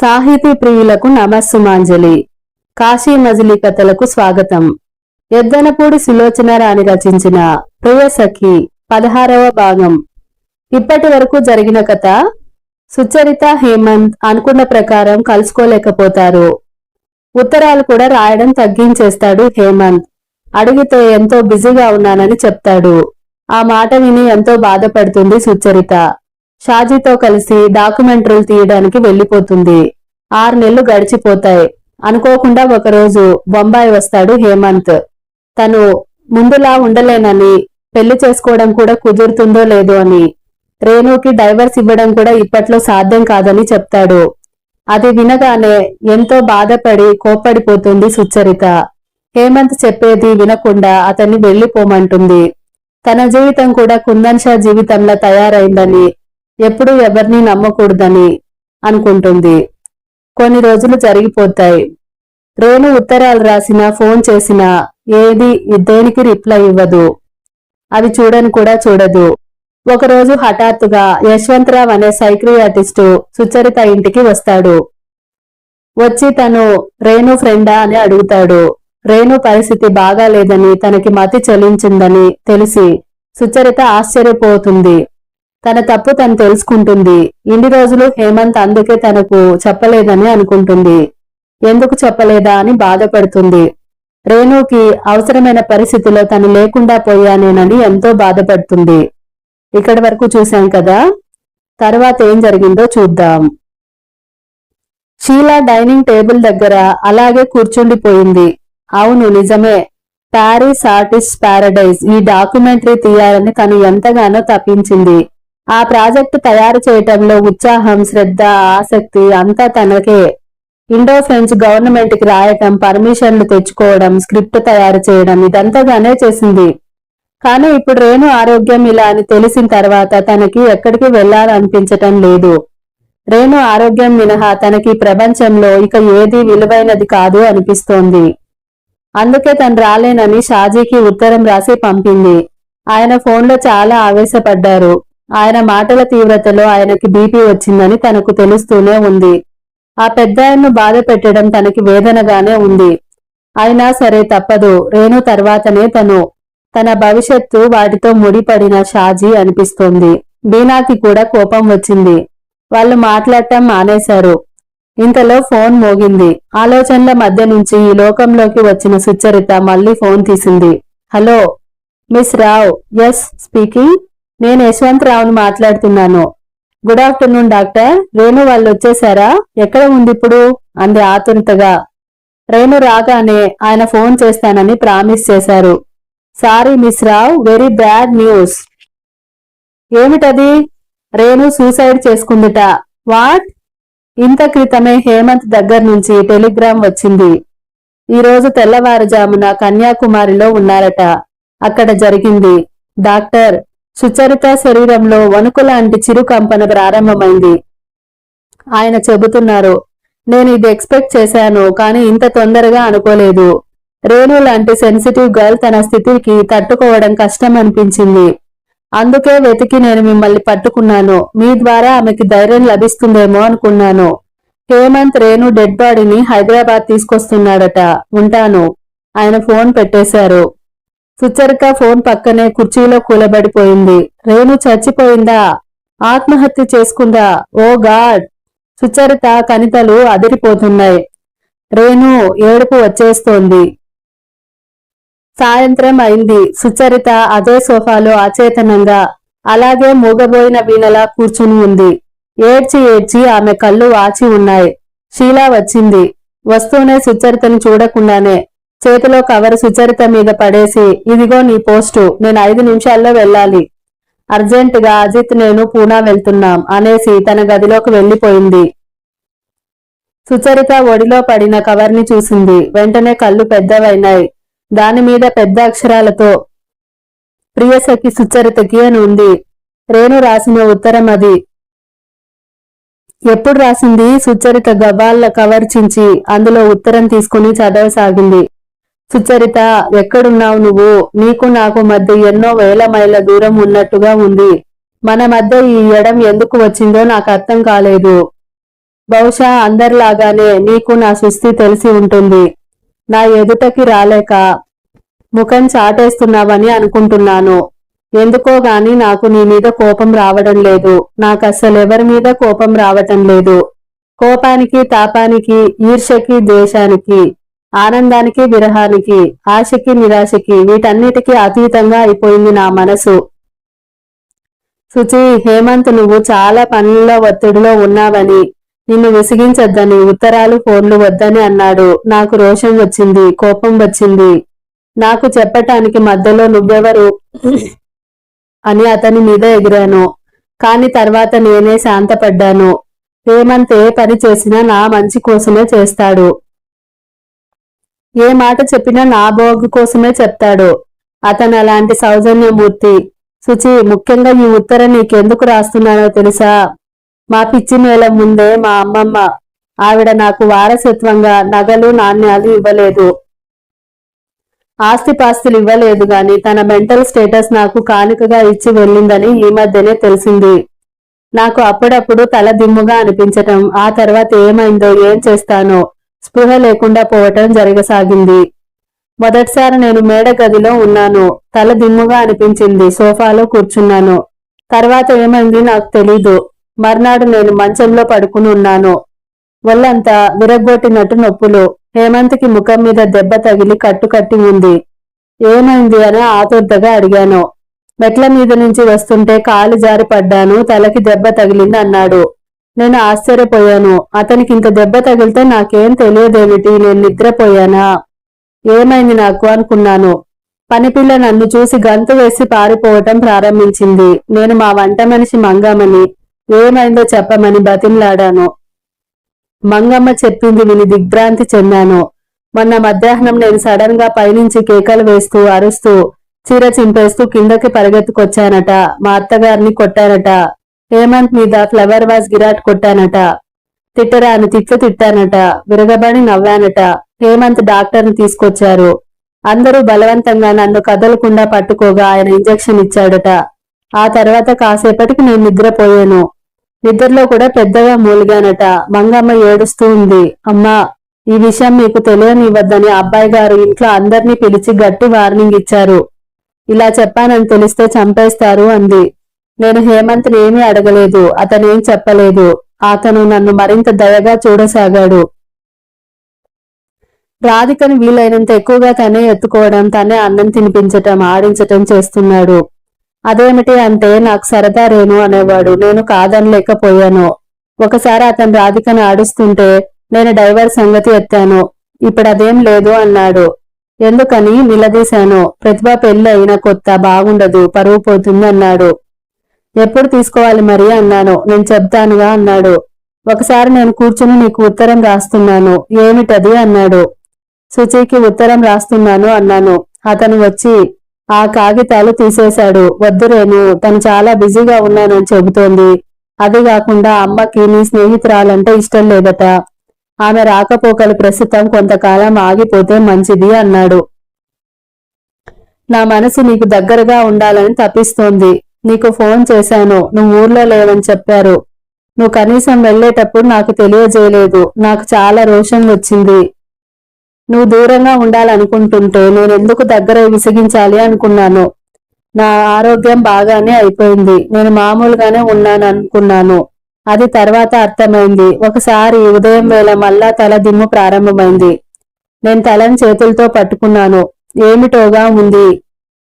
సాహితీ ప్రియులకు నమస్సుమాంజలి. కాశీ మజిలీ కథలకు స్వాగతం. ఎద్దనపూడి సులోచన రాణి రచించిన ప్రియ సఖి పదహారవ భాగం. ఇప్పటి వరకు జరిగిన కథ సుచరిత హేమంత్ అనుకున్న ప్రకారం కలుసుకోలేకపోతారు. ఉత్తరాలు కూడా రాయడం తగ్గించేస్తాడు హేమంత్. అడిగితే ఎంతో బిజీగా ఉన్నానని చెప్తాడు. ఆ మాట విని ఎంతో బాధపడుతుంది సుచరిత. షాజీతో కలిసి డాక్యుమెంటరీలు తీయడానికి వెళ్ళిపోతుంది ఆరు నెలలు గడిచిపోతాయి. అనుకోకుండా ఒకరోజు బొంబాయి వస్తాడు హేమంత్. తను ముందులా ఉండలేనని పెళ్ళి చేసుకోవడం కూడా కుదురుతుందో లేదో అని రేణుకి డైవర్స్ ఇవ్వడం కూడా ఇప్పట్లో సాధ్యం కాదని చెప్తాడు. అది వినగానే ఎంతో బాధపడి కోప్పడిపోతుంది సుచరిత. హేమంత్ చెప్పేది వినకుండా అతన్ని వెళ్ళిపోమంటుంది తన జీవితం కూడా కుందన్ షా జీవితంలో తయారైందని ఎప్పుడూ ఎవరిని నమ్మకూడదని అనుకుంటుంది. కొన్ని రోజులు జరిగిపోతాయి. రేణు ఉత్తరాలు రాసినా ఫోన్ చేసినా ఏది దేనికి రిప్లై ఇవ్వదు. అది చూడని కూడా చూడదు. ఒకరోజు హఠాత్తుగా యశ్వంతరావు అనే సైక్రియాటిస్టు సుచరిత ఇంటికి వస్తాడు. వచ్చి తను రేణు ఫ్రెండా అని అడుగుతాడు. రేణు పరిస్థితి బాగాలేదని తనకి మతి చెల్లించిందని తెలిసి సుచరిత ఆశ్చర్యపోతుంది. తన తప్పు తను తెలుసుకుంటుంది. ఇన్ని రోజులు హేమంత్ అందుకే తనకు చెప్పలేదని అనుకుంటుంది. ఎందుకు చెప్పలేదా అని బాధపడుతుంది. రేణుకి అవసరమైన పరిస్థితిలో తను లేకుండా పోయానేనని ఎంతో బాధపడుతుంది. ఇక్కడి వరకు చూశాం కదా? తర్వాత ఏం జరిగిందో చూద్దాం. షీలా డైనింగ్ టేబుల్ దగ్గర అలాగే కూర్చుండిపోయింది. అవును నిజమే. ప్యారిస్ ఆర్టిస్ట్ పారడైజ్ ఈ డాక్యుమెంటరీ తీయాలని తను ఎంతగానో తప్పించింది. ఆ ప్రాజెక్టు తయారు చేయటంలో ఉత్సాహం శ్రద్ధ ఆసక్తి అంతా తనకే. ఇండో ఫ్రెంచ్ గవర్నమెంట్కి రాయటం పర్మిషన్లు తెచ్చుకోవడం స్క్రిప్ట్ తయారు చేయడం ఇదంతాగానే చేసింది. కానీ ఇప్పుడు రేణు ఆరోగ్యం ఇలా అని తెలిసిన తర్వాత తనకి ఎక్కడికి వెళ్ళాలనిపించటం లేదు. రేణు ఆరోగ్యం మినహా తనకి ప్రపంచంలో ఇక ఏది విలువైనది కాదు అనిపిస్తోంది. అందుకే తను రాలేనని షాజీకి ఉత్తరం రాసి పంపింది. ఆయన ఫోన్లో చాలా ఆవేశపడ్డారు. ఆయన మాటల తీవ్రతలో ఆయనకి బీపీ వచ్చిందని తనకు తెలుస్తూనే ఉంది. ఆ పెద్దాయన్ను బాధ పెట్టడం తనకి వేదనగానే ఉంది. అయినా సరే తప్పదు. రేణు తర్వాతనే తను తన భవిష్యత్తు వాటితో ముడిపడిన షాజీ అనిపిస్తోంది. బీనాకి కూడా కోపం వచ్చింది. వాళ్ళు మాట్లాడటం మానేశారు. ఇంతలో ఫోన్ మోగింది. ఆలోచనల మధ్య నుంచి ఈ లోకంలోకి వచ్చిన సుచరిత మళ్ళీ ఫోన్ తీసింది. Hello miss Rao. Yes speaking? నేను యశ్వంత్ రావుని మాట్లాడుతున్నాను. Good afternoon doctor. రేణు వాళ్ళు వచ్చేసారా? ఎక్కడ ఉంది ఇప్పుడు? అంది ఆతురతగా. రేణు రాగానే ఆయన ఫోన్ చేస్తానని ప్రామిస్ చేశారు. Sorry miss Rao very bad news. ఏమిటది? రేణు సూసైడ్ చేసుకుందిట. వాట్? ఇంత క్రితమే హేమంత్ దగ్గర నుంచి టెలిగ్రామ్ వచ్చింది. ఈరోజు తెల్లవారుజామున కన్యాకుమారిలో ఉన్నారట. అక్కడ జరిగింది. డాక్టర్ సుచరిత శరీరంలో వణుకు లాంటి చిరు కంపన ప్రారంభమైంది. ఆయన చెబుతున్నారు నేను ఇది ఎక్స్పెక్ట్ చేశాను కానీ ఇంత తొందరగా అనుకోలేదు. రేణు లాంటి సెన్సిటివ్ గర్ల్ తన స్థితికి తట్టుకోవడం కష్టం అనిపించింది అందుకే వెతికి నేను మిమ్మల్ని పట్టుకున్నాను. మీ ద్వారా ఆమెకి ధైర్యం లభిస్తుందేమో అనుకున్నాను. హేమంత్ రేణు డెడ్ బాడీని హైదరాబాద్ తీసుకొస్తున్నాడట. ఉంటాను. ఆయన ఫోన్ పెట్టేశారు. సుచరిక ఫోన్ పక్కనే కుర్చీలో కూలబడిపోయింది. రేణు చచ్చిపోయిందా? ఆత్మహత్య చేసుకుందా? Oh God! సుచరిత కనితలు అదిరిపోతున్నాయి. రేణు ఏడుపు వచ్చేస్తోంది. సాయంత్రం అయింది. సుచరిత అదే సోఫాలో అచేతనంగా అలాగే మూగబోయిన వీణలా కూర్చుని ఉంది. ఏడ్చి ఏడ్చి ఆమె కళ్ళు వాచి ఉన్నాయి. షీలా వచ్చింది. వస్తూనే సుచరితను చూడకుండానే చేతిలో కవర్ సుచరిత మీద పడేసి ఇదిగో నీ పోస్టు నేను ఐదు నిమిషాల్లో వెళ్ళాలి. అర్జెంటుగా అజిత్ నేను పూనా వెళ్తున్నాం అనేసి తన గదిలోకి వెళ్ళిపోయింది సుచరిత ఒడిలో పడిన కవర్ని చూసింది. వెంటనే కళ్ళు పెద్దవైనాయి. దాని మీద పెద్ద అక్షరాలతో ప్రియసఖి సుచరితకి అని ఉంది. రేణు రాసిన ఉత్తరం అది. ఎప్పుడు రాసింది? సుచరిత గవ్వాళ్ళ కవర్ చించి అందులో ఉత్తరం తీసుకుని చదవసాగింది. సుచరిత ఎక్కడున్నావు నువ్వు? నీకు నాకు మధ్య ఎన్నో వేల మైళ్ళ దూరం ఉన్నట్టుగా ఉంది. మన మధ్య ఈ ఎడం ఎందుకు వచ్చిందో నాకు అర్థం కాలేదు. బహుశా అందరిలాగానే నీకు నా సుస్థి తెలిసి ఉంటుంది. నా ఎదుటకి రాలేక ముఖం చాటేస్తున్నావని అనుకుంటున్నాను. ఎందుకో గాని నాకు నీ మీద కోపం రావడం లేదు. నాకు అసలు ఎవరి మీద కోపం రావటం లేదు. కోపానికి తాపానికి ఈర్ష్యకి ద్వేషానికి ఆనందానికి విరహానికి ఆశకి నిరాశకి వీటన్నిటికీ అతీతంగా అయిపోయింది నా మనసు. శుచి హేమంత్ నువ్వు చాలా పనుల్లో ఒత్తిడిలో ఉన్నావని నిన్ను విసిగించొద్దని ఉత్తరాలు ఫోన్లు వద్దని అన్నాడు. నాకు రోషం వచ్చింది కోపం వచ్చింది. నాకు చెప్పటానికి మధ్యలో నువ్వెవరు? అని అతని మీద ఎగిరాను. కాని తర్వాత నేనే శాంతపడ్డాను. హేమంత్ ఏ పని చేసినా నా మంచి కోసమే చేస్తాడు. ఏ మాట చెప్పినా నా భోగు కోసమే చెప్తాడు. అతను అలాంటి సౌజన్యమూర్తి. సుచి ముఖ్యంగా ఈ ఉత్తరం నీకెందుకు రాస్తున్నానో తెలుసా? మా పిచ్చి నేల ముందే మా అమ్మమ్మ. ఆవిడ నాకు వారసత్వంగా నగలు నాణ్యాలు ఇవ్వలేదు. ఆస్తిపాస్తులు ఇవ్వలేదు గాని తన మెంటల్ స్టేటస్ నాకు కానుకగా ఇచ్చి వెళ్ళిందని ఈ మధ్యనే తెలిసింది. నాకు అప్పుడప్పుడు తల దిమ్ముగా అనిపించటం ఆ తర్వాత ఏమైందో ఏం చేస్తానో స్పృహ లేకుండా పోవటం జరగసాగింది. మొదటిసారి నేను మేడ గదిలో ఉన్నాను. తల దిమ్ముగా అనిపించింది. సోఫాలో కూర్చున్నాను. తర్వాత ఏమైంది నాకు తెలీదు. మర్నాడు నేను మంచంలో పడుకుని ఉన్నాను. ఒళ్ళంతా విరగ్గొట్టినట్టు నొప్పులు. హేమంత్కి ముఖం మీద దెబ్బ తగిలి కట్టుకట్టి ఉంది. ఏమైంది అని ఆతుర్దగా అడిగాను. మెట్ల మీద నుంచి వస్తుంటే కాలు జారి పడ్డాను తలకి దెబ్బ తగిలింది అన్నాడు నేను ఆశ్చర్యపోయాను. అతనికి ఇంత దెబ్బ తగిలితే నాకేం తెలియదేమిటి? నేను నిద్రపోయానా? ఏమైంది నాకు అనుకున్నాను. పనిపిల్ల నన్ను చూసి గంతు వేసి పారిపోవటం ప్రారంభించింది. నేను మా వంట మనిషి మంగమ్మని ఏమైందో చెప్పమని బతిమలాడాను. మంగమ్మ చెప్పింది విని దిగ్భ్రాంతి చెందాను. మొన్న మధ్యాహ్నం నేను సడన్గా పైనుంచి కేకలు వేస్తూ అరుస్తూ చీర చింపేస్తూ కిందకి పరిగెత్తుకొచ్చానట. మా అత్తగారిని కొట్టానట హేమంత్ మీద ఫ్లవర్ వాజ్ గిరాట్ కొట్టానట. తిట్టరా అని తిట్లు తిట్టానట. విరగబడి నవ్వానట. హేమంత్ డాక్టర్ని తీసుకొచ్చారు. అందరూ బలవంతంగా నన్ను కదలకుండా పట్టుకోగా ఆయన ఇంజెక్షన్ ఇచ్చాడట. ఆ తర్వాత కాసేపటికి నేను నిద్రపోయాను. నిద్రలో కూడా పెద్దగా మూలిగానట. మంగమ్మ ఏడుస్తూ ఉంది. అమ్మా ఈ విషయం మీకు తెలియనివ్వద్దని అబ్బాయి గారు ఇంట్లో అందర్నీ పిలిచి గట్టి వార్నింగ్ ఇచ్చారు. ఇలా చెప్పానని తెలిస్తే చంపేస్తారు అంది. నేను హేమంత్ని ఏమీ అడగలేదు అతనేం చెప్పలేదు. అతను నన్ను మరింత దయగా చూడసాగాడు. రాధికను వీలైనంత ఎక్కువగా తనే ఎత్తుకోవడం తనే అన్నం తినిపించటం ఆడించటం చేస్తున్నాడు. అదేమిటి అంటే నాకు సరదా రేను అనేవాడు నేను కాదనలేకపోయాను. ఒకసారి అతను రాధికను ఆడుస్తుంటే నేను డైవర్ సంగతి ఎత్తాను. ఇప్పుడు అదేం లేదు అన్నాడు. ఎందుకని నిలదీశాను. ప్రతిభ పెళ్ళి అయిన కొత్త బాగుండదు పరువు పోతుంది అన్నాడు ఎప్పుడు తీసుకోవాలి మరి అన్నాను. నేను చెప్తానుగా అన్నాడు. ఒకసారి నేను కూర్చుని నీకు ఉత్తరం రాస్తున్నాను. ఏమిటది? అన్నాడు. సుచికి ఉత్తరం రాస్తున్నాను అన్నాను. అతను వచ్చి ఆ కాగితాలు తీసేశాడు. వద్దు రేణు తను చాలా బిజీగా ఉన్నానని చెబుతోంది. అది కాకుండా అమ్మకి నీ స్నేహితురాలంటే ఇష్టం లేదట. ఆమె రాకపోకలు ప్రస్తుతం కొంతకాలం ఆగిపోతే మంచిది అన్నాడు. నా మనసు నీకు దగ్గరగా ఉండాలని తప్పిస్తోంది. నీకు ఫోన్ చేశాను నువ్వు ఊర్లో లేవని చెప్పారు. నువ్వు కనీసం వెళ్ళేటప్పుడు నాకు తెలియజేయలేదు నాకు చాలా రోషం వచ్చింది. నువ్వు దూరంగా ఉండాలనుకుంటుంటే నేను ఎందుకు దగ్గర విసిగించాలి అనుకున్నాను. నా ఆరోగ్యం బాగానే అయిపోయింది నేను మామూలుగానే ఉన్నాను అనుకున్నాను అది తర్వాత అర్థమైంది ఒకసారి ఉదయం వేళ మళ్ళా తల దిమ్ము ప్రారంభమైంది. నేను తలని చేతులతో పట్టుకున్నాను ఏమిటోగా ఉంది?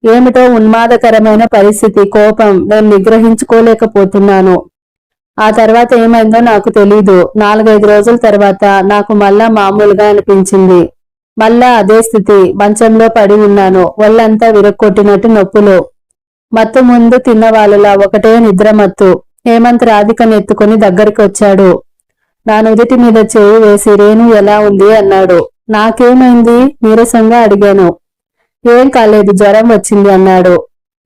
ఏమిటో ఉన్మాదకరమైన పరిస్థితి కోపం నేను నిగ్రహించుకోలేకపోతున్నాను. ఆ తర్వాత ఏమైందో నాకు తెలీదు. నాలుగైదు రోజుల తర్వాత నాకు మళ్ళా మామూలుగా అనిపించింది. మళ్ళా అదే స్థితి మంచంలో పడి ఉన్నాను. ఒళ్ళంతా విరక్కొట్టినట్టు నొప్పులు. మత్తు ముందు తిన్న వాళ్ళలా ఒకటే నిద్ర మత్తు. హేమంత్ రాధికను ఎత్తుకుని దగ్గరికి వచ్చాడు. నా నుదుటి మీద చేయి వేసి రేణు ఎలా ఉంది? అన్నాడు. నాకేమైంది? నీరసంగా అడిగాను. ఏం కాలేదు జ్వరం వచ్చింది అన్నాడు.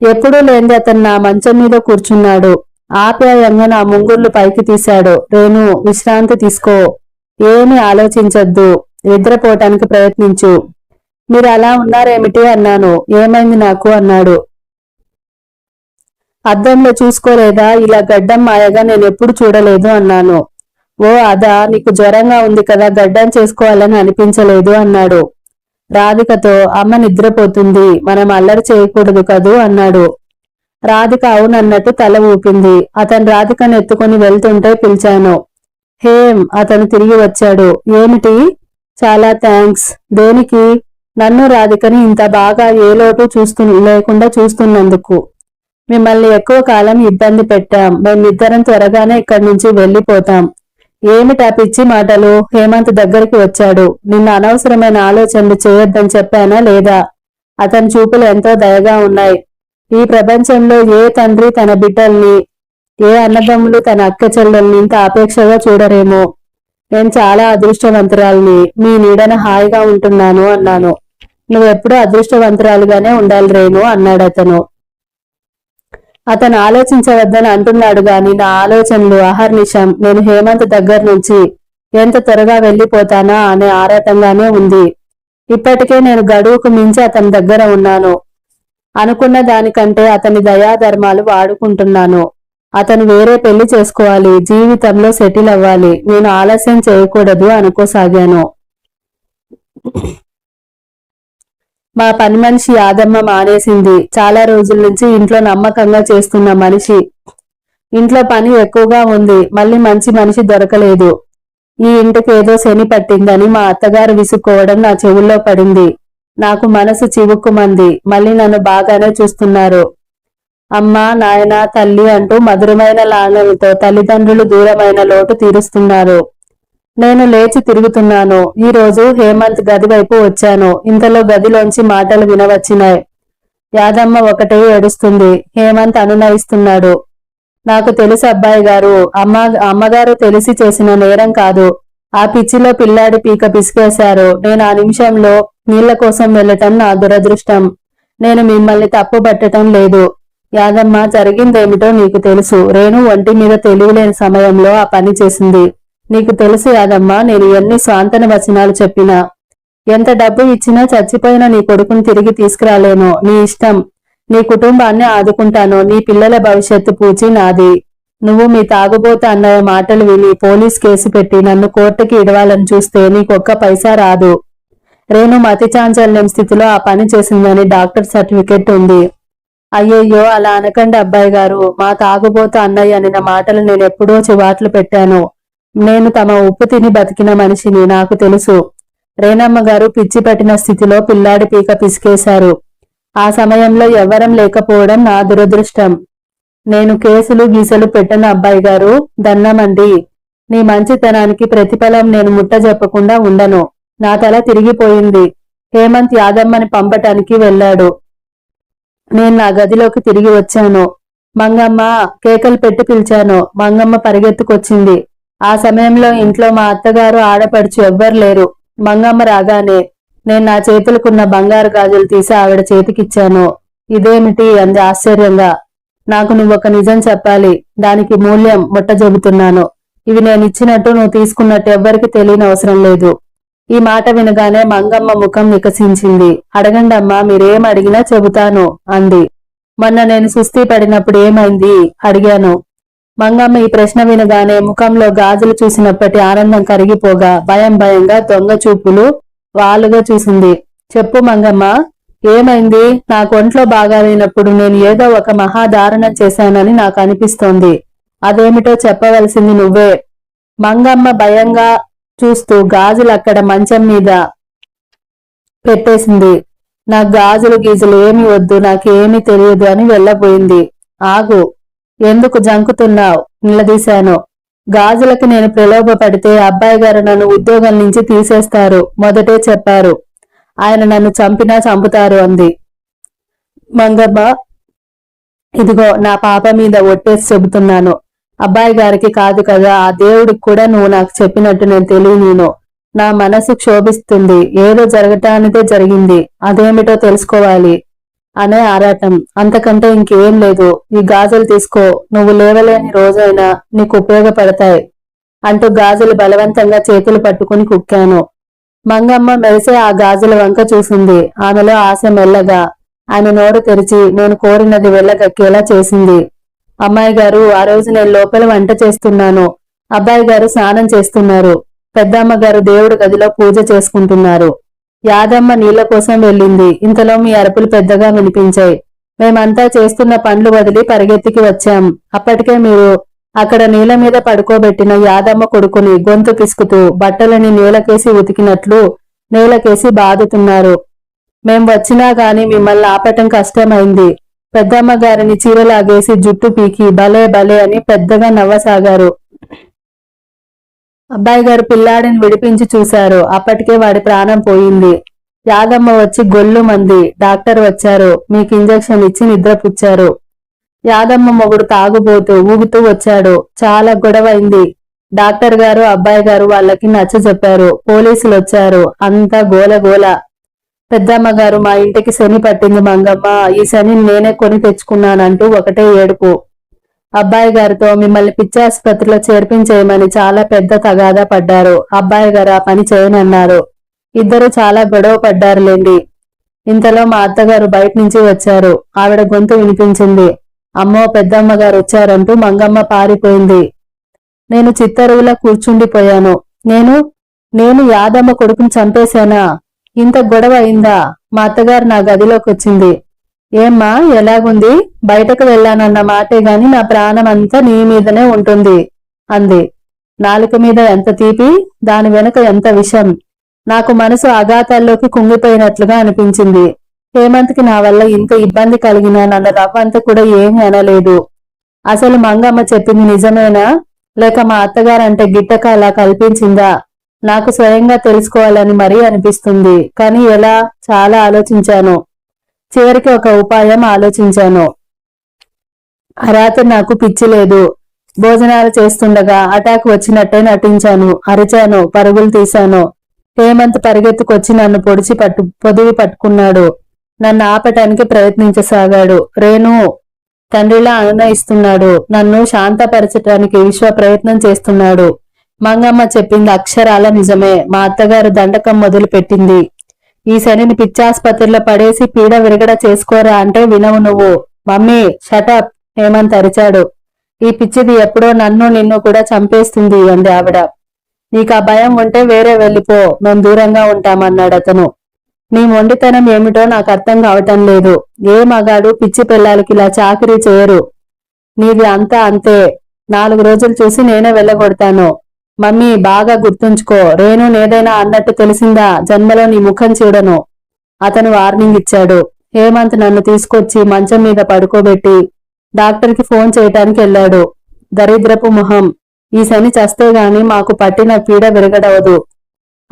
ఎప్పుడూ లేంది అతను నా మంచం మీద కూర్చున్నాడు. ఆప్యాయంగా నా ముంగుర్లు పైకి తీశాడు. రేణు విశ్రాంతి తీసుకో. ఏమీ ఆలోచించొద్దు. నిద్రపోవటానికి ప్రయత్నించు. మీరు అలా ఉన్నారేమిటి అన్నాను. ఏమైంది నాకు అన్నాడు. అద్దంలో చూసుకోలేదా? ఇలా గడ్డం మాయగా నేను ఎప్పుడు చూడలేదు అన్నాను. ఓ అదా నీకు జ్వరంగా ఉంది కదా గడ్డం చేసుకోవాలని అనిపించలేదు అన్నాడు. రాధికతో అమ్మ నిద్రపోతుంది మనం అల్లరి చేయకూడదు కదూ అన్నాడు. రాధిక అవునన్నట్టు తల ఊపింది. అతను రాధికను ఎత్తుకుని వెళ్తుంటే పిలిచాను. హేమ్ అతను తిరిగి వచ్చాడు. ఏమిటి? చాలా థ్యాంక్స్ దేనికి? నన్ను రాధికని ఇంత బాగా ఏ లోటు చూస్తు లేకుండా చూస్తున్నందుకు. మిమ్మల్ని ఎక్కువ కాలం ఇబ్బంది పెట్టాం. మేమిద్దరం త్వరగానే ఇక్కడి నుంచి వెళ్ళిపోతాం. ఏమి పిచ్చి మాటలు? హేమంత్ దగ్గరికి వచ్చాడు. నిన్న అనవసరమైన ఆలోచనలు చేయొద్దని చెప్పానా లేదా? అతని చూపులు ఎంతో దయగా ఉన్నాయి. ఈ ప్రపంచంలో ఏ తండ్రి తన బిడ్డల్ని ఏ అన్నదమ్ములు తన అక్క చెల్లెల్ని ఇంత ఆపేక్షగా చూడరేమో? నేను చాలా అదృష్టవంతురాలిని. మీ నీడన హాయిగా ఉంటున్నాను అన్నాను. నువ్వెప్పుడూ అదృష్టవంతురాలుగానే ఉండాలి రేణు అన్నాడు అతను అతను ఆలోచించవద్దని అంటున్నాడు గాని నా ఆలోచనలు అహర్నిశం. నేను హేమంత్ దగ్గర నుంచి ఎంత త్వరగా వెళ్ళిపోతానా అనే ఆరాటంగానే ఉంది. ఇప్పటికే నేను గడువుకు మించి అతని దగ్గర ఉన్నాను. అనుకున్న దానికంటే అతని దయాధర్మాలు వాడుకుంటున్నాను. అతను వేరే పెళ్ళి చేసుకోవాలి జీవితంలో సెటిల్ అవ్వాలి. నేను ఆలస్యం చేయకూడదు అనుకోసాగాను. మా పని మనిషి యాదమ్మ మానేసింది. చాలా రోజుల నుంచి ఇంట్లో నమ్మకంగా చేస్తున్న మనిషి. ఇంట్లో పని ఎక్కువగా ఉంది. మళ్ళీ మంచి మనిషి దొరకలేదు. ఈ ఇంటికి ఏదో శని పట్టిందని మా అత్తగారు విసుక్కోవడం నా చెవుల్లో పడింది. నాకు మనసు చివుక్కుమంది. మళ్ళీ నన్ను బాగానే చూస్తున్నారు. అమ్మ నాయన తల్లి అంటూ మధురమైన లాలనతో తల్లిదండ్రులు దూరమైన లోటు తీరుస్తున్నారు. నేను లేచి తిరుగుతున్నాను. ఈ రోజు హేమంత్ గది వైపు వచ్చాను. ఇంతలో గదిలోంచి మాటలు వినవచ్చినాయి. యాదమ్మ ఒకటే ఏడుస్తుంది. హేమంత్ అనునయిస్తున్నాడు. నాకు తెలుసు అబ్బాయి గారు. అమ్మ అమ్మగారు తెలిసి చేసిన నేరం కాదు. ఆ పిచ్చిలో పిల్లాడి పీక పిసికేశారు. నేను ఆ నిమిషంలో నీళ్ళ కోసం వెళ్ళటం నా దురదృష్టం. నేను మిమ్మల్ని తప్పు పట్టటం లేదు. యాదమ్మ జరిగిందేమిటో నీకు తెలుసు. రేణు ఒంటి మీద తెలియలేని సమయంలో ఆ పని చేసింది. నీకు తెలుసు యాదమ్మా నేను ఎన్ని స్వాంతన వచనాలు చెప్పినా. ఎంత డబ్బు ఇచ్చినా చచ్చిపోయిన నీ కొడుకుని తిరిగి తీసుకురాలేను నీ ఇష్టం. నీ కుటుంబాన్ని ఆదుకుంటాను నీ పిల్లల భవిష్యత్తు పూచి నాది. నువ్వు మీ తాగుబోత అన్నయ్య మాటలు విని పోలీస్ కేసు పెట్టి నన్ను కోర్టుకి ఇడవాలని చూస్తే నీకొక్క పైసా రాదు. రేణు మతి చాంచల్యం స్థితిలో ఆ పని చేసిందని డాక్టర్ సర్టిఫికెట్ ఉంది. అయ్యయ్యో అలా అనకండి అబ్బాయి గారు మా తాగుబోత అన్నయ్య అనిన మాటలు నేను ఎప్పుడో చివాట్లు పెట్టాను. నేను తమ ఉప్పు తిని బతికిన మనిషిని నాకు తెలుసు. రేణమ్మ గారు పిచ్చి పట్టిన స్థితిలో పిల్లాడి పీక పిసికేశారు. ఆ సమయంలో ఎవ్వరం లేకపోవడం నా దురదృష్టం. నేను కేసులు గీసలు పెట్టిన అబ్బాయి గారు దన్నమండి. నీ మంచితనానికి ప్రతిఫలం నేను ముట్ట చెప్పకుండా ఉండను. నా తల తిరిగిపోయింది. హేమంత్ యాదమ్మని పంపటానికి వెళ్ళాడు. నేను నా గదిలోకి తిరిగి వచ్చాను. మంగమ్మ కేకలు పెట్టి పిలిచాను. మంగమ్మ పరిగెత్తుకొచ్చింది. ఆ సమయంలో ఇంట్లో మా అత్తగారు ఆడపడుచు ఎవ్వరు లేరు. మంగమ్మ రాగానే నేను నా చేతులకున్న బంగారు గాజులు తీసి ఆవిడ చేతికిచ్చాను. ఇదేమిటి? అంది ఆశ్చర్యంగా. నాకు నువ్వొక నిజం చెప్పాలి. దానికి మూల్యం ముట్ట చెబుతున్నాను ఇవి నేను ఇచ్చినట్టు నువ్వు తీసుకున్నట్టు ఎవ్వరికి తెలియని అవసరం లేదు. ఈ మాట వినగానే మంగమ్మ ముఖం వికసించింది అడగండమ్మా మీరేం అడిగినా చెబుతాను అంది. మొన్న నేను సుస్థి పడినప్పుడు ఏమైంది? అడిగాను. మంగమ్మ ఈ ప్రశ్న వినగానే ముఖంలో గాజులు చూసినప్పటి ఆనందం కరిగిపోగా భయం భయంగా దొంగ చూపులు వాలుగా చూసింది. చెప్పు మంగమ్మ ఏమైంది? నా ఒంట్లో బాగాలేనప్పుడు నేను ఏదో ఒక మహాదారుణం చేశానని నాకు అనిపిస్తోంది. అదేమిటో చెప్పవలసింది నువ్వే. మంగమ్మ భయంగా చూస్తూ గాజులు అక్కడ మంచం మీద పెట్టేసింది. నాకు గాజులు గీజులు ఏమి వద్దు నాకేమీ తెలియదు అని వెళ్ళబోయింది. ఆగు. ఎందుకు జంకుతున్నావు? నిలదీశాను. గాజులకు నేను ప్రలోభపడితే అబ్బాయి గారు నన్ను ఉద్యోగం నుంచి తీసేస్తారు. మొదటే చెప్పారు. ఆయన నన్ను చంపినా చంపుతారు అంది. మంగమ్మ ఇదిగో నా పాప మీద ఒట్టేసి చెబుతున్నాను. అబ్బాయి గారికి కాదు కదా ఆ దేవుడికి కూడా నువ్వు నాకు చెప్పినట్టు నేను తెలియనీను. నా మనసు క్షోభిస్తుంది. ఏదో జరగటానిదే జరిగింది. అదేమిటో తెలుసుకోవాలి. అనే ఆరాటం. అంతకంటే ఇంకేం లేదు. ఈ గాజులు తీసుకో. నువ్వు లేవలేని రోజైనా నీకు ఉపయోగపడతాయి. అంటూ గాజులు బలవంతంగా చేతులు పట్టుకుని కుక్కాను. మంగమ్మ మెరిసే ఆ గాజుల వంక చూసింది. ఆమెలో ఆశ మెల్లగా. ఆమె నోరు తెరిచి నేను కోరినది వెళ్ళగక్కేలా చేసింది. అమ్మాయి గారు ఆ రోజు నేను లోపల వంట చేస్తున్నాను. అబ్బాయి గారు స్నానం చేస్తున్నారు. పెద్దమ్మ గారు దేవుడి గదిలో పూజ చేసుకుంటున్నారు. యాదమ్మ నీళ్ళ కోసం వెళ్ళింది. ఇంతలో మీ అరుపులు పెద్దగా వినిపించాయి. మేమంతా చేస్తున్న పండ్లు వదిలి పరిగెత్తికి వచ్చాం. అప్పటికే మీరు అక్కడ నీళ్ళ మీద పడుకోబెట్టిన యాదమ్మ కొడుకుని గొంతు పిసుకుతూ బట్టలని నేలకేసి ఉతికినట్లు నేలకేసి బాదుతున్నారు. మేం వచ్చినా గాని మిమ్మల్ని ఆపటం కష్టమైంది. పెద్దమ్మ గారిని చీరలాగేసి జుట్టు పీకి భలే భలే అని పెద్దగా నవ్వసాగారు. అబ్బాయి గారు పిల్లాడిని విడిపించి చూశారు. అప్పటికే వాడి ప్రాణం పోయింది. యాదమ్మ వచ్చి గొల్లు మంది. డాక్టర్ వచ్చారు. మీకు ఇంజెక్షన్ ఇచ్చి నిద్రపుచ్చారు యాదమ్మ మొగుడు తాగుబోతూ ఊగుతూ వచ్చాడు. చాలా గొడవ అయింది డాక్టర్ గారు అబ్బాయి గారు వాళ్ళకి నచ్చ చెప్పారు. పోలీసులు వచ్చారు. అంతా గోల గోల. పెద్దమ్మ గారు మా ఇంటికి శని పట్టింది మంగమ్మ. ఈ శని నేనే కొని తెచ్చుకున్నానంటూ ఒకటే ఏడుపు. అబ్బాయి గారితో మిమ్మల్ని పిచ్చి ఆసుపత్రిలో చేర్పించేయమని చాలా పెద్ద తగాదా పడ్డారు. అబ్బాయి గారు ఆ పని చేయనన్నారు. ఇద్దరు చాలా గొడవ పడ్డారులేండి. ఇంతలో మా అత్తగారు బయట నుంచి వచ్చారు. ఆవిడ గొంతు వినిపించింది. అమ్మో పెద్దమ్మ గారు వచ్చారంటూ మంగమ్మ పారిపోయింది. నేను చిత్తరువులా కూర్చుండిపోయాను. నేను నేను యాదమ్మ కొడుకుని చంపేశానా? ఇంత గొడవ అయిందా? మా అత్తగారు నా గదిలోకి వచ్చింది ఏమ్మా ఎలాగుంది? బయటకు వెళ్ళానన్న మాటే గాని నా ప్రాణం అంతా నీ మీదనే ఉంటుంది అంది. నాలుక మీద ఎంత తీపి దాని వెనుక ఎంత విషం. నాకు మనసు అఘాతాల్లోకి కుంగిపోయినట్లుగా అనిపించింది. హేమంత్కి నా వల్ల ఇంత ఇబ్బంది కలిగినా నన్న రవ్వంత కూడా ఏమీ అనలేదు. అసలు మంగమ్మ చెప్పింది నిజమేనా? లేక మా అత్తగారంటే గిట్టక అలా కల్పించిందా? నాకు స్వయంగా తెలుసుకోవాలని మరీ అనిపిస్తుంది. కానీ ఎలా? చాలా ఆలోచించాను. చివరికి ఒక ఉపాయం ఆలోచించాను. ఆ రాత్రి నాకు పిచ్చి లేదు. భోజనాలు చేస్తుండగా అటాక్ వచ్చినట్టే నటించాను. అరిచాను పరుగులు తీశాను. హేమంత్ పరిగెత్తుకొచ్చి నన్ను పొడిచి పట్టు పొదివి పట్టుకున్నాడు. నన్ను ఆపటానికి ప్రయత్నించసాగాడు. రేణు తండ్రిలా అనునయిస్తున్నాడు నన్ను శాంతపరచటానికి విశ్వ ప్రయత్నం చేస్తున్నాడు. మంగమ్మ చెప్పింది అక్షరాల నిజమే. మా అత్తగారు దండకం మొదలు పెట్టింది ఈ శనిని పిచ్చాసుపత్రిలో పడేసి పీడ విరగడ చేసుకోరా అంటే వినవు నువ్వు. మమ్మీ షటప్ హేమంత్ అరిచాడు. ఈ పిచ్చిది ఎప్పుడో నన్ను నిన్ను కూడా చంపేస్తుంది అంది ఆవిడ. నీకు ఆ భయం ఉంటే వేరే వెళ్ళిపో మేం దూరంగా ఉంటామన్నాడు అతను. నీ మొండితనం ఏమిటో నాకు అర్థం కావటం లేదు. ఏ మగాడు పిచ్చి పిల్లలకి ఇలా చాకరీ చేయరు. నీది అంతా అంతే. నాలుగు రోజులు చూసి నేనే వెళ్ళగొడతాను. మమ్మీ బాగా గుర్తుంచుకో. రేణు నేదైనా అన్నట్టు తెలిసిందా? జన్మలో నీ ముఖం చూడను. అతను వార్నింగ్ ఇచ్చాడు. హేమంత్ నన్ను తీసుకొచ్చి మంచం మీద పడుకోబెట్టి డాక్టర్కి ఫోన్ చేయటానికి వెళ్ళాడు. దరిద్రపు మొహం. ఈ శని చస్తే గాని మాకు పట్టిన పీడ విరగడవదు.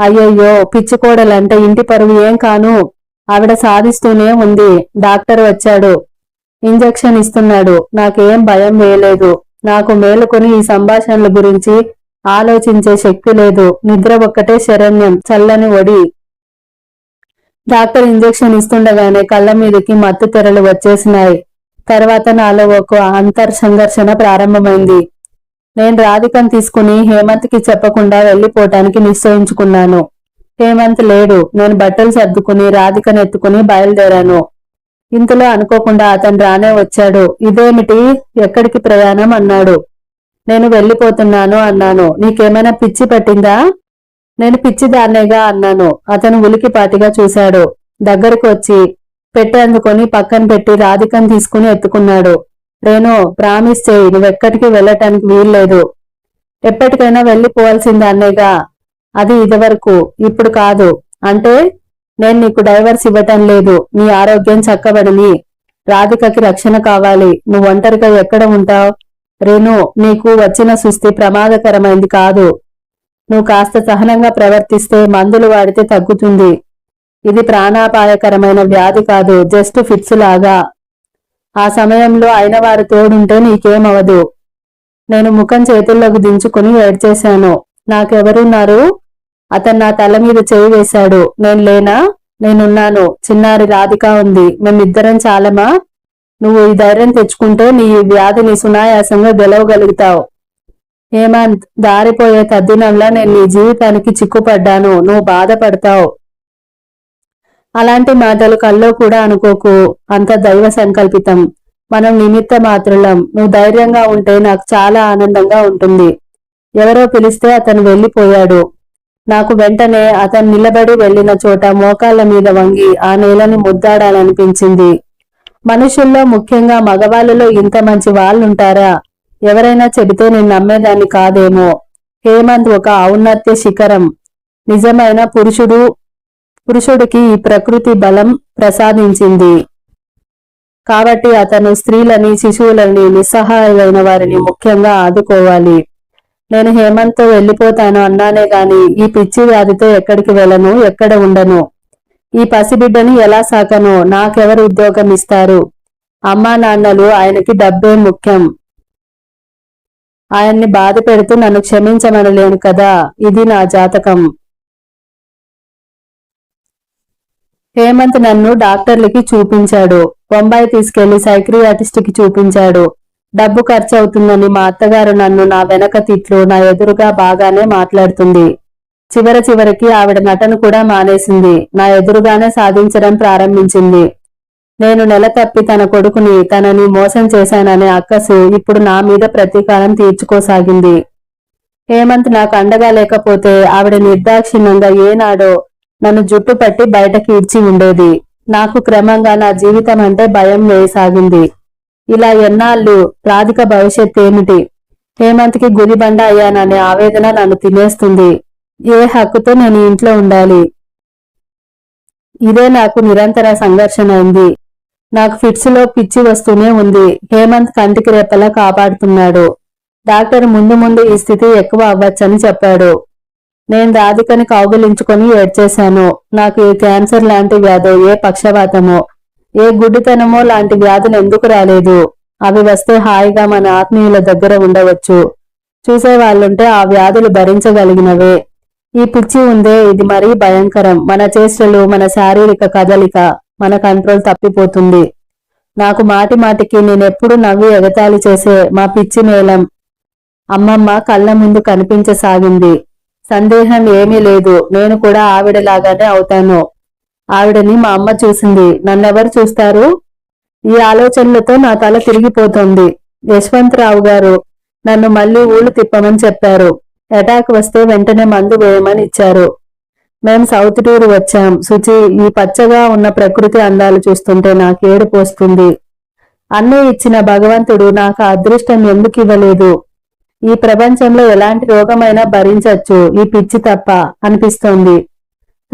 అయ్యయ్యో పిచ్చికోడలంటే ఇంటి పరువు ఏం కాను? ఆవిడ సాధిస్తూనే ఉంది. డాక్టర్ వచ్చాడు. ఇంజెక్షన్ ఇస్తున్నాడు. నాకేం భయం వేయలేదు. నాకు మేలుకొని ఈ సంభాషణల గురించి ఆలోచించే శక్తి లేదు. నిద్ర ఒక్కటే శరణ్యం. చల్లని ఒడి. డాక్టర్ ఇంజెక్షన్ ఇస్తుండగానే కళ్ళ మీదకి మత్తు తెరలు వచ్చేసినాయి. తర్వాత నాలో ఒక అంతర్ సంఘర్షణ ప్రారంభమైంది. నేను రాధికను తీసుకుని హేమంత్కి చెప్పకుండా వెళ్ళిపోవటానికి నిశ్చయించుకున్నాను. హేమంత్ లేడు. నేను బట్టలు సర్దుకుని రాధికను ఎత్తుకుని బయలుదేరాను. ఇంతలో అనుకోకుండా అతను రానే వచ్చాడు. ఇదేమిటి? ఎక్కడికి ప్రయాణం? అన్నాడు. నేను వెళ్ళిపోతున్నాను అన్నాను. నీకేమైనా పిచ్చి పట్టిందా? నేను పిచ్చిదాన్నేగా అన్నాను. అతను ఉలికిపాటిగా చూశాడు. దగ్గరకు వచ్చి పెట్టి అందుకొని పక్కన పెట్టి రాధికను తీసుకుని ఎత్తుకున్నాడు. రేణు ప్రామిస్ చేయి నువ్వెక్కడికి వెళ్ళటానికి వీల్లేదు. ఎప్పటికైనా వెళ్ళిపోవాల్సిందే అన్నేగా అది ఇదివరకు ఇప్పుడు కాదు. అంటే నేను నీకు డైవర్స్ ఇవ్వటం లేదు. నీ ఆరోగ్యం చక్కబడిని. రాధికకి రక్షణ కావాలి. నువ్వు ఒంటరిగా ఎక్కడ ఉంటావు? రేణు నీకు వచ్చిన సుస్థి ప్రమాదకరమైంది కాదు. నువ్వు కాస్త సహనంగా ప్రవర్తిస్తే మందులు వాడితే తగ్గుతుంది. ఇది ప్రాణాపాయకరమైన వ్యాధి కాదు జస్ట్ ఫిట్స్ లాగా. ఆ సమయంలో అయిన వారు తోడుంటే నీకేమవదు నేను ముఖం చేతుల్లోకి దించుకుని ఏడ్చేశాను నాకెవరున్నారు? అతను నా తల మీద చేయి వేశాడు. నేను లేనా? నేనున్నాను. చిన్నారి రాధిక ఉంది. మేమిద్దరం చాలమా? నువ్వు ఈ ధైర్యం తెచ్చుకుంటే నీ ఈ వ్యాధిని సునాయాసంగా గెలవగలుగుతావు. హేమంత్ దారిపోయే తద్దినంలా నేను నీ జీవితానికి చిక్కుపడ్డాను. నువ్వు బాధపడతావు. అలాంటి మాటలు కల్లో కూడా అనుకోకు. అంత దైవ సంకల్పితం. మనం నిమిత్త మాత్రులం. నువ్వు ధైర్యంగా ఉంటే నాకు చాలా ఆనందంగా ఉంటుంది. ఎవరో పిలిస్తే అతను వెళ్ళిపోయాడు. నాకు వెంటనే అతను నిలబడి వెళ్ళిన చోట మోకాళ్ళ మీద వంగి ఆ నేలని ముద్దాడాలనిపించింది. మనుషుల్లో ముఖ్యంగా మగవాళ్ళలో ఇంత మంచి వాళ్ళుంటారా? ఎవరైనా చెబితే నేను నమ్మేదాన్ని కాదేమో. హేమంత్ ఒక ఔన్నత్య శిఖరం. నిజమైన పురుషుడు పురుషుడికి ఈ ప్రకృతి బలం ప్రసాదించింది. కాబట్టి అతను స్త్రీలని శిశువులని నిస్సహాయులైన వారిని ముఖ్యంగా ఆదుకోవాలి. నేను హేమంత్తో వెళ్ళిపోతాను అన్నానే గాని ఈ పిచ్చి వ్యాధితో ఎక్కడికి వెళ్ళను ఎక్కడ ఉండను. ఈ పసిబిడ్డని ఎలా సాకను? నాకెవరు ఉద్యోగం ఇస్తారు? అమ్మా నాన్నలు ఆయనకి డబ్బే ముఖ్యం. ఆయన్ని బాధ పెడుతూ నన్ను క్షమించమనలేను కదా? ఇది నా జాతకం. హేమంత్ నన్ను డాక్టర్లకి చూపించాడు. బొంబాయి తీసుకెళ్ళి సైక్రియాటిస్ట్కి చూపించాడు. డబ్బు ఖర్చు అవుతుందని మా అత్తగారు నన్ను నా వెనక తిట్లు నా ఎదురుగా బాగానే మాట్లాడుతుంది. చివర చివరికి ఆవిడ నటన కూడా మానేసింది. నా ఎదురుగానే సాధించడం ప్రారంభించింది. నేను నెల తప్పి తన కొడుకుని తనని మోసం చేశాననే అక్కసు ఇప్పుడు నా మీద ప్రతీకారం తీర్చుకోసాగింది. హేమంత్ నాకు అండగా లేకపోతే ఆవిడ నిర్దాక్షిణ్యంగా ఏనాడో నన్ను జుట్టు పట్టి బయటకి ఇడ్చి ఉండేది. నాకు క్రమంగా నా జీవితం అంటే భయం వేయసాగింది. ఇలా ఎన్నాళ్ళు రాధిక భవిష్యత్ ఏమిటి హేమంత్కి గుదిబండ అయ్యాననే ఆవేదన నన్ను తినేస్తుంది. ఏ హక్కుతో నేను ఇంట్లో ఉండాలి? ఇదే నాకు నిరంతర సంఘర్షణ అయింది నాకు ఫిట్స్లో పిచ్చి వస్తూనే ఉంది. హేమంత్ కంటికి రెప్పలా కాపాడుతున్నాడు. డాక్టర్ ముందు ముందు ఈ స్థితి ఎక్కువ అవ్వచ్చని చెప్పాడు. నేను రాధికని కౌగులించుకొని ఏడ్చేశాను. నాకు ఏ క్యాన్సర్ లాంటి వ్యాధో ఏ పక్షవాతమో ఏ గుడ్డితనమో లాంటి వ్యాధులు ఎందుకు రాలేదు? అవి వస్తే హాయిగా మన ఆత్మీయుల దగ్గర ఉండవచ్చు. చూసేవాళ్ళుంటే ఆ వ్యాధులు భరించగలిగినవే. ఈ పిచ్చి ఉందే ఇది మరీ భయంకరం. మన చేష్టలు మన శారీరక కదలిక మన కంట్రోల్ తప్పిపోతుంది. నాకు మాటి మాటికి నేనెప్పుడు నవ్వి ఎగతాళి చేసే మా పిచ్చి మేళం. అమ్మమ్మ కళ్ళ ముందు కనిపించసాగింది. సందేహం ఏమీ లేదు. నేను కూడా ఆవిడలాగానే అవుతాను. ఆవిడని మా అమ్మ చూసింది. నన్నెవరు చూస్తారు? ఈ ఆలోచనలతో నా తల తిరిగిపోతోంది. యశ్వంతరావు గారు నన్ను మళ్ళీ ఊళ్ళు తిప్పమని చెప్పారు. అటాక్ వస్తే వెంటనే మందు వేయమని ఇచ్చారు. మేం సౌత్ టూర్ వచ్చాం. సుచి ఈ పచ్చగా ఉన్న ప్రకృతి అందాలు చూస్తుంటే నాకు ఏడుపు వస్తుంది. అన్నీ ఇచ్చిన భగవంతుడు నాకు అదృష్టం ఎందుకు ఇవ్వలేదు? ఈ ప్రపంచంలో ఎలాంటి రోగమైనా భరించచ్చు. ఈ పిచ్చి తప్ప అనిపిస్తోంది.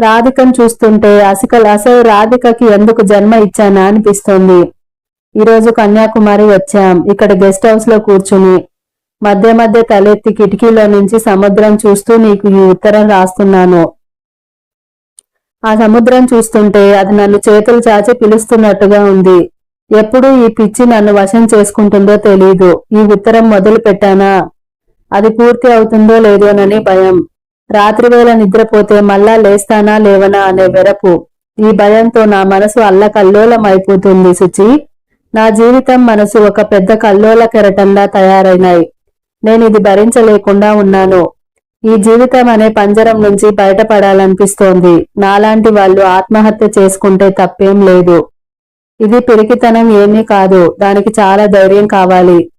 రాధికను చూస్తుంటే అసలు అసలు రాధికకి ఎందుకు జన్మ ఇచ్చానా అనిపిస్తోంది. ఈరోజు కన్యాకుమారి వచ్చాం. ఇక్కడ గెస్ట్ హౌస్లో కూర్చుని మధ్య మధ్య తలెత్తి కిటికీలో నుంచి సముద్రం చూస్తూ నీకు ఈ ఉత్తరం రాస్తున్నాను. ఆ సముద్రం చూస్తుంటే అది నన్ను చేతులు చాచి పిలుస్తున్నట్టుగా ఉంది. ఎప్పుడు ఈ పిచ్చి నన్ను వశం చేసుకుంటుందో తెలీదు. ఈ ఉత్తరం మొదలు పెట్టానా? అది పూర్తి అవుతుందో లేదోనని భయం. రాత్రివేళ నిద్రపోతే మళ్ళా లేస్తానా లేవనా అనే వెరపు. ఈ భయంతో నా మనసు అల్లకల్లోలం అయిపోతుంది శుచి నా జీవితం మనసు ఒక పెద్ద కల్లోల కెరటంలా తయారైనాయి. నేను ఇది భరించలేకుండా ఉన్నాను. ఈ జీవితం అనే పంజరం నుంచి బయటపడాలనిపిస్తోంది. నాలాంటి వాళ్ళు ఆత్మహత్య చేసుకుంటే తప్పేం లేదు. ఇది పిరికితనం ఏమీ కాదు. దానికి చాలా ధైర్యం కావాలి.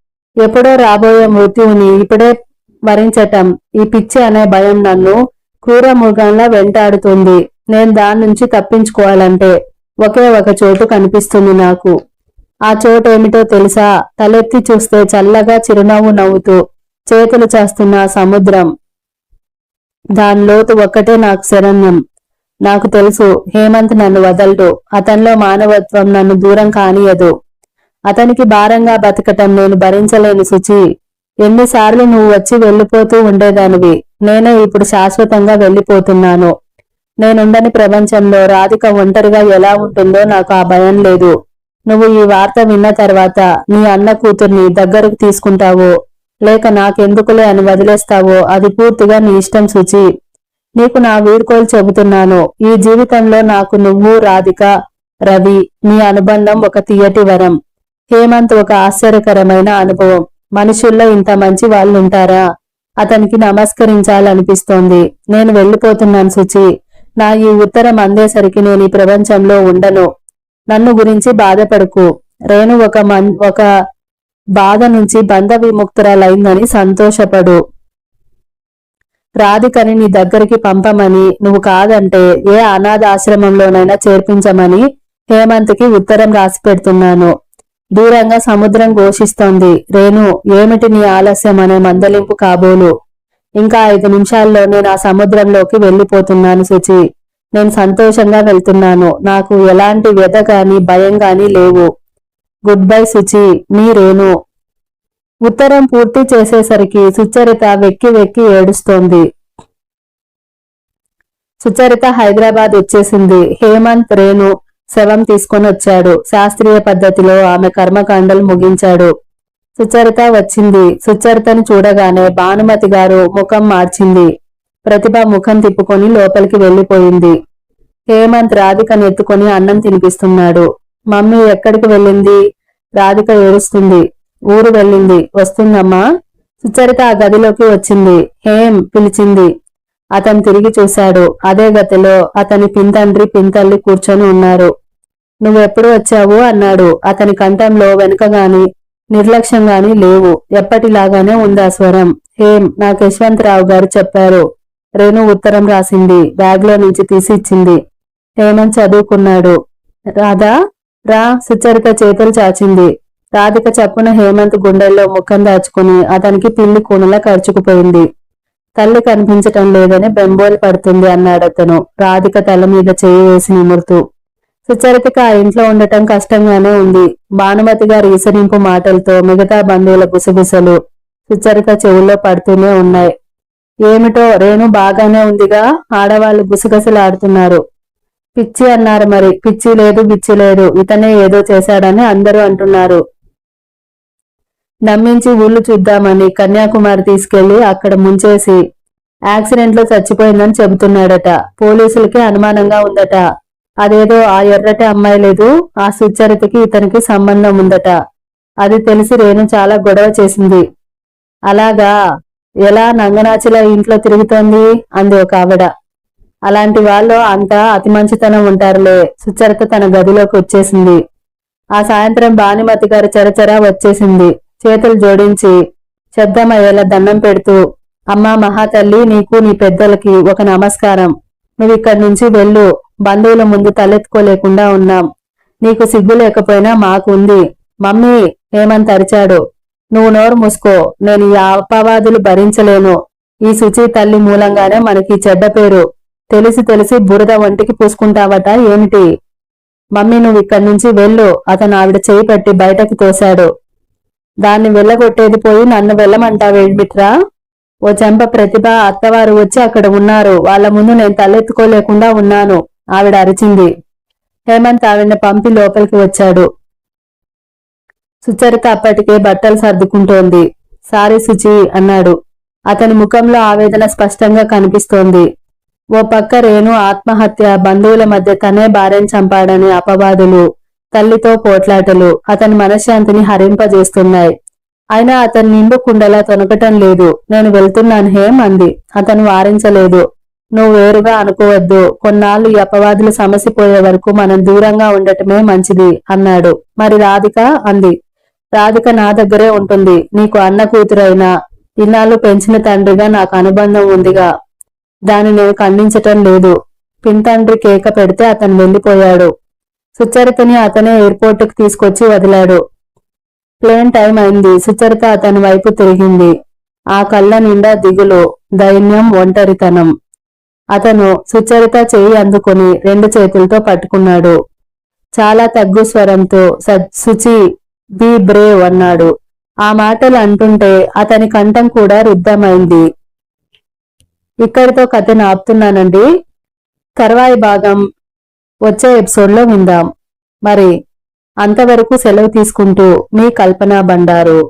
ఎప్పుడో రాబోయే మృత్యువుని ఇప్పుడే వరించటం ఈ పిచ్చి అనే భయం నన్ను క్రూర మృగంలా వెంటాడుతుంది. నేను దాని నుంచి తప్పించుకోవాలంటే ఒకే ఒక చోటు కనిపిస్తుంది నాకు. ఆ చోటేమిటో ఏమిటో తెలుసా? తలెత్తి చూస్తే చల్లగా చిరునవ్వు నవ్వుతూ చేతులు చేస్తున్న సముద్రం. దాని లోతు ఒక్కటే నాకు శరణ్యం. నాకు తెలుసు హేమంత్ నన్ను వదలడు. అతనిలో మానవత్వం నన్ను దూరం కానియదు. అతనికి భారంగా బతకటం నేను భరించలేను శుచి. ఎన్నిసార్లు నువ్వు వచ్చి వెళ్ళిపోతూ ఉండేదానివి. నేనే ఇప్పుడు శాశ్వతంగా వెళ్ళిపోతున్నాను. నేనుండని ప్రపంచంలో రాధిక ఒంటరిగా ఎలా ఉంటుందో నాకు ఆ భయం లేదు. నువ్వు ఈ వార్త విన్న తర్వాత నీ అన్న కూతుర్ని దగ్గరకు తీసుకుంటావో. లేక నాకెందుకులే అని వదిలేస్తావో అది పూర్తిగా నీ ఇష్టం సుచి. నీకు నా వీడ్కోలు చెబుతున్నాను. ఈ జీవితంలో నాకు నువ్వు రాధిక రవి మీ అనుబంధం ఒక తీయటి వరం. హేమంత్ ఒక ఆశ్చర్యకరమైన అనుభవం. మనుషుల్లో ఇంత మంచి వాళ్ళుంటారా? అతనికి నమస్కరించాలనిపిస్తోంది. నేను వెళ్ళిపోతున్నాను సుచి. నా ఈ ఉత్తరం అందేసరికి నేను ఈ ప్రపంచంలో ఉండను. నన్ను గురించి బాధపడకు. రేణు ఒక మన్ ఒక బాధ నుంచి బంధ విముక్తురాలైందని సంతోషపడు. రాధికని నీ దగ్గరికి పంపమని నువ్వు కాదంటే ఏ అనాథ ఆశ్రమంలోనైనా చేర్పించమని హేమంత్కి ఉత్తరం రాసి పెడుతున్నాను. దూరంగా సముద్రం ఘోషిస్తోంది. రేణు ఏమిటి నీ ఆలస్యం అనే మందలింపు కాబోలు? ఇంకా ఐదు నిమిషాల్లోనే నా సముద్రంలోకి వెళ్ళిపోతున్నాను శుచి నేను సంతోషంగా వెళ్తున్నాను. నాకు ఎలాంటి వ్యధ గాని భయం గాని లేవు. గుడ్ బై సుచి మీ రేణు ఉత్తరం పూర్తి చేసేసరికి సుచరిత వెక్కి వెక్కి ఏడుస్తోంది. సుచరిత హైదరాబాద్ వచ్చేసింది. హేమంత్ రేణు శవం తీసుకొని వచ్చాడు. శాస్త్రీయ పద్ధతిలో ఆమె కర్మకాండలు ముగించాడు. సుచరిత వచ్చింది. సుచరితను చూడగానే భానుమతి గారు ముఖం మార్చింది. ప్రతిభ ముఖం తిప్పుకొని లోపలికి వెళ్ళిపోయింది హేమంత్ రాధికను ఎత్తుకొని అన్నం తినిపిస్తున్నాడు. మమ్మీ ఎక్కడికి వెళ్ళింది? రాధిక ఏడుస్తుంది. ఊరు వెళ్ళింది. వస్తుందమ్మా. సుచరిత ఆ గదిలోకి వచ్చింది. హేం పిలిచింది. అతను తిరిగి చూశాడు. అదే గతిలో అతని పింతండ్రి పింతల్లి కూర్చొని ఉన్నారు. నువ్వెప్పుడు వచ్చావు? అన్నాడు. అతని కంఠంలో వెనుకగాని నిర్లక్ష్యంగాని లేవు. ఎప్పటిలాగానే ఉంది ఆ స్వరం. హేం నాకు యశ్వంతరావు గారు చెప్పారు. రేణు ఉత్తరం రాసింది. బ్యాగ్లో నుంచి తీసి ఇచ్చింది హేమంత్ చదువుకున్నాడు. రాధా రా సుచరిత చేతులు చాచింది. రాధిక చప్పున హేమంత్ గుండెల్లో ముఖం దాచుకుని అతనికి పిల్లి కూనలా ఖర్చుకుపోయింది తల్లి కనిపించటం లేదని బెంబోలు పడుతుంది అన్నాడు అతను. రాధిక తల మీద చేయి వేసి నిమురుతూ సుచరితకు ఆ ఇంట్లో ఉండటం కష్టంగానే ఉంది. భానుమతి గారి ఈసరింపు మాటలతో మిగతా బంధువుల గుసగుసలు సుచరిత చెవుల్లో పడుతూనే ఉన్నాయి. ఏమిటో రేణు బాగానే ఉందిగా. ఆడవాళ్ళు గుసగుసలాడుతున్నారు. పిచ్చి అన్నారు మరి. పిచ్చి లేదు బిచ్చి లేదు. ఇతనే ఏదో చేశాడని అందరూ అంటున్నారు. నమ్మించి ఊళ్ళు చూద్దామని కన్యాకుమారి తీసుకెళ్ళి అక్కడ ముంచేసి యాక్సిడెంట్లో చచ్చిపోయిందని చెబుతున్నాడట. పోలీసులకి అనుమానంగా ఉందట. అదేదో ఆ ఎర్రటి అమ్మాయి లేదు. ఆ సుచరితకి ఇతనికి సంబంధం ఉందట. అది తెలిసి రేణు చాలా గొడవ చేసింది. అలాగా ఎలా నంగనాచిలా ఇంట్లో తిరుగుతోంది అంది ఒక ఆవిడ. అలాంటి వాళ్ళు అంతా అతి మంచితనం ఉంటారులే సుచరిత తన గదిలోకి వచ్చేసింది. ఆ సాయంత్రం భానుమతి గారి చరచరా వచ్చేసింది. చేతులు జోడించి శబ్దమయ్యేలా దండం పెడుతూ అమ్మా మహాతల్లి నీకు నీ పెద్దలకి ఒక నమస్కారం. నువ్వు ఇక్కడి నుంచి వెళ్ళు బంధువుల ముందు తలెత్తుకోలేకుండా ఉన్నాం. నీకు సిగ్గు లేకపోయినా మాకుంది. మమ్మీ హేమంత్ అరిచాడు. నువ్వు నోరు మూసుకో. నేను ఈ అపవాదులు భరించలేను. ఈ శుచి తల్లి మూలంగానే మనకి చెడ్డ పేరు. తెలిసి తెలిసి బురద వంటికి పూసుకుంటావట ఏమిటి? మమ్మీ నువ్వు ఇక్కడి నుంచి వెళ్ళు. అతను ఆవిడ చేయి పట్టి బయటకి తోశాడు. దాన్ని వెళ్ళగొట్టేది పోయి నన్ను వెళ్ళమంటావేమిట్రా ఓ చెంప ప్రతిభ అత్తవారు వచ్చి అక్కడ ఉన్నారు. వాళ్ళ ముందు నేను తలెత్తుకోలేకుండా ఉన్నాను. ఆవిడ అరిచింది. హేమంత్ ఆవిడని పంపి లోపలికి వచ్చాడు. సుచరిత అప్పటికే బట్టలు సర్దుకుంటోంది. సారీ సుచి అన్నాడు. అతని ముఖంలో ఆవేదన స్పష్టంగా కనిపిస్తోంది. ఓ పక్క రేణు ఆత్మహత్య బంధువుల మధ్య తనే భార్యను చంపాడని అపవాదులు తల్లితో పోట్లాటలు అతని మనశ్శాంతిని హరింపజేస్తున్నాయి. అయినా అతని నిండు కుండలా తొనకటం లేదు. నేను వెళ్తున్నాను హేం అంది. అతను వారించలేదు. నువ్వు వేరుగా అనుకోవద్దు. కొన్నాళ్ళు ఈ అపవాదులు సమసిపోయే వరకు మనం దూరంగా ఉండటమే మంచిది అన్నాడు. మరి రాధిక అంది. రాధిక నా దగ్గరే ఉంటుంది. నీకు అన్న కూతురైనా ఇన్నాళ్ళు పెంచిన తండ్రిగా నాకు అనుబంధం ఉందిగా. దాన్ని నేను ఖండించటం లేదు. పింతండ్రి కేక పెడితే అతను వెళ్ళిపోయాడు సుచరితని అతనే ఎయిర్పోర్టుకు తీసుకొచ్చి వదిలాడు. ప్లేన్ టైం అయింది. సుచరిత అతని వైపు తిరిగింది. ఆ కళ్ళ నిండా దిగులు దైన్యం ఒంటరితనం. అతను సుచరిత చేయి అందుకుని రెండు చేతులతో పట్టుకున్నాడు. చాలా తగ్గు స్వరంతో సుచి బీ బ్రేవ్ అన్నాడు. ఆ మాటలు అంటుంటే అతని కంఠం కూడా రుద్ధమైంది. ఇక్కడితో కథను ఆపుతున్నానండి తర్వాయి భాగం వచ్చే ఎపిసోడ్లో విందాం. మరి అంతవరకు సెలవు తీసుకుంటూ మీ కల్పన బండారు.